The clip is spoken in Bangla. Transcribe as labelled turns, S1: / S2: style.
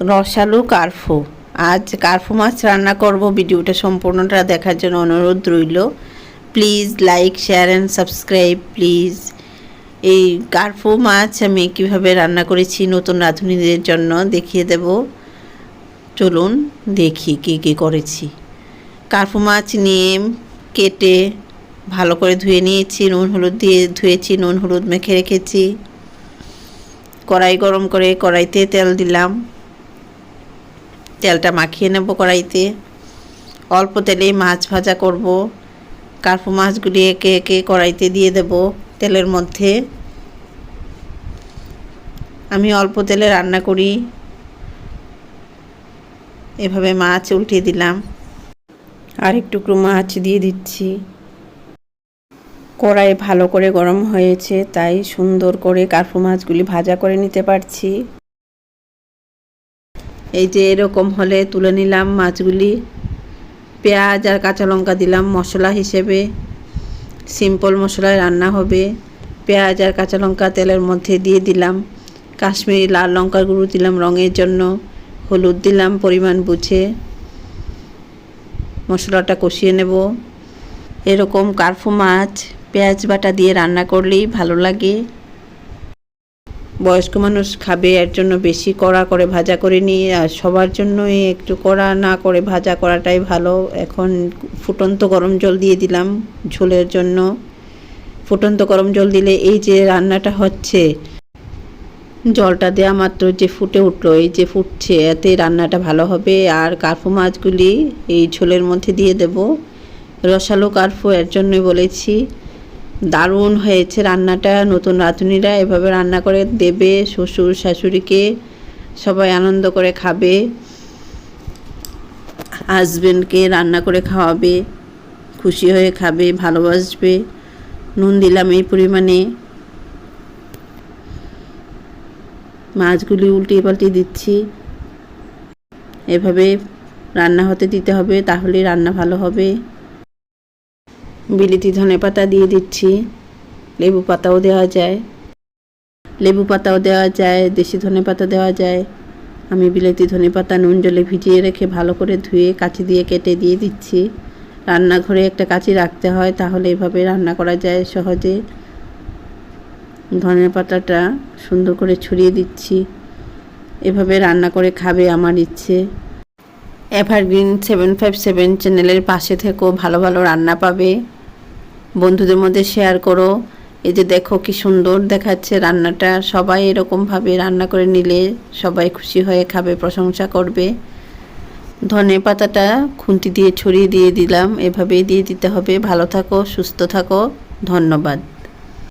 S1: রসালু কার্ফু। আজ কার্ফু মাছ রান্না করব, ভিডিওটা সম্পূর্ণটা দেখার জন্য অনুরোধ রইল। Please like, share and subscribe, please. এই কার্ফু মাছ আমি কীভাবে রান্না করেছি নতুন রাঁধুনিদের জন্য দেখিয়ে দেব। চলুন দেখি কী কী করেছি। কার্ফু মাছ নিয়ে কেটে ভালো করে ধুয়ে নিয়েছি, নুন হলুদ দিয়ে ধুয়েছি, নুন হলুদ মেখে রেখেছি। কড়াই গরম করে কড়াইতে তেল দিলাম। তেলটা মাখিয়ে নেব কড়াইতে। অল্প তেলেই মাছ ভাজা করব। কার্পু মাছগুলি একে একে কড়াইতে দিয়ে দেব তেলের মধ্যে। আমি অল্প তেলে রান্না করি। এভাবে মাছ উল্টে দিলাম। আর একটু মাছ দিয়ে দিচ্ছি। কড়াই ভালো করে গরম হয়েছে, তাই সুন্দর করে কার্পু মাছগুলি ভাজা করে নিতে পারছি। এই যে এরকম হলে তুলে নিলাম মাছগুলি। পেঁয়াজ আর কাঁচা লঙ্কা দিলাম মশলা হিসেবে। সিম্পল মশলায় রান্না হবে। পেঁয়াজ আর কাঁচা লঙ্কা তেলের মধ্যে দিয়ে দিলাম। কাশ্মীরি লাল লঙ্কার গুঁড়ো দিলাম রঙের জন্য। হলুদ দিলাম পরিমাণ বুঝে। মশলাটা কষিয়ে নেব। এরকম কার্ফু মাছ, পেঁয়াজ বাটা দিয়ে রান্না করলেই ভালো লাগে। বয়স্ক মানুষ খাবে, এর জন্য বেশি কড়া করে ভাজা করে নিয়ে, আর সবার জন্যই একটু কড়া না করে ভাজা করাটাই ভালো। এখন ফুটন্ত গরম জল দিয়ে দিলাম ঝোলের জন্য। ফুটন্ত গরম জল দিলে এই যে রান্নাটা হচ্ছে, জলটা দেওয়া মাত্র যে ফুটে উঠল, এই যে ফুটছে, এতে রান্নাটা ভালো হবে। আর কার্ফু মাছগুলি এই ঝোলের মধ্যে দিয়ে দেব। রসালো কার্ফু এর জন্যই বলেছি। দারুণ হয়েছে রান্নাটা, নতুন রাঁধুনিরা এভাবে রান্না করে দেবে, শ্বশুর, শাশুড়িকে সবাই আনন্দ করে খাবে হাজবেন্ডকে রান্না করে খাওয়াবে, খুশি হয়ে খাবে, ভালোবাসবে, নুন দিলাম এই পরিমাণে। মাছগুলি উল্টে পাল্টে দিচ্ছি। এভাবে রান্না হতে দিতে হবে তাহলে রান্না ভালো হবে। বিলিতি ধনে পাতা দিয়ে দিচ্ছি। লেবু পাতাও দেওয়া যায়। লেবু পাতাও দেওয়া যায়, দেশি ধনে পাতা দেওয়া যায়। আমি বিলেতি ধনে পাতা নুন জলে ভিজিয়ে রেখে ভালো করে ধুয়ে কাঁচি দিয়ে কেটে দিয়ে দিচ্ছি। রান্নাঘরে একটা কাঁচি রাখতে হয়, তাহলে এভাবে রান্না করা যায় সহজে। ধনে পাতাটা সুন্দর করে ছড়িয়ে দিচ্ছি। এভাবে রান্না করে খাবে আমার ইচ্ছে। এভারগ্রিন সেভেন ফাইভ সেভেন চ্যানেলের পাশে থেকেও ভালো ভালো রান্না পাবে। বন্ধুদের মধ্যে শেয়ার করো। এই যে দেখো কি সুন্দর দেখাচ্ছে রান্নাটা। সবাই এরকমভাবে রান্না করে নিলে সবাই খুশি হয়ে খাবে, প্রশংসা করবে। ধনে পাতাটা খুন্তি দিয়ে ছড়িয়ে দিয়ে দিলাম। এভাবেই দিয়ে দিতে হবে। ভালো থাকো, সুস্থ থাকো। ধন্যবাদ।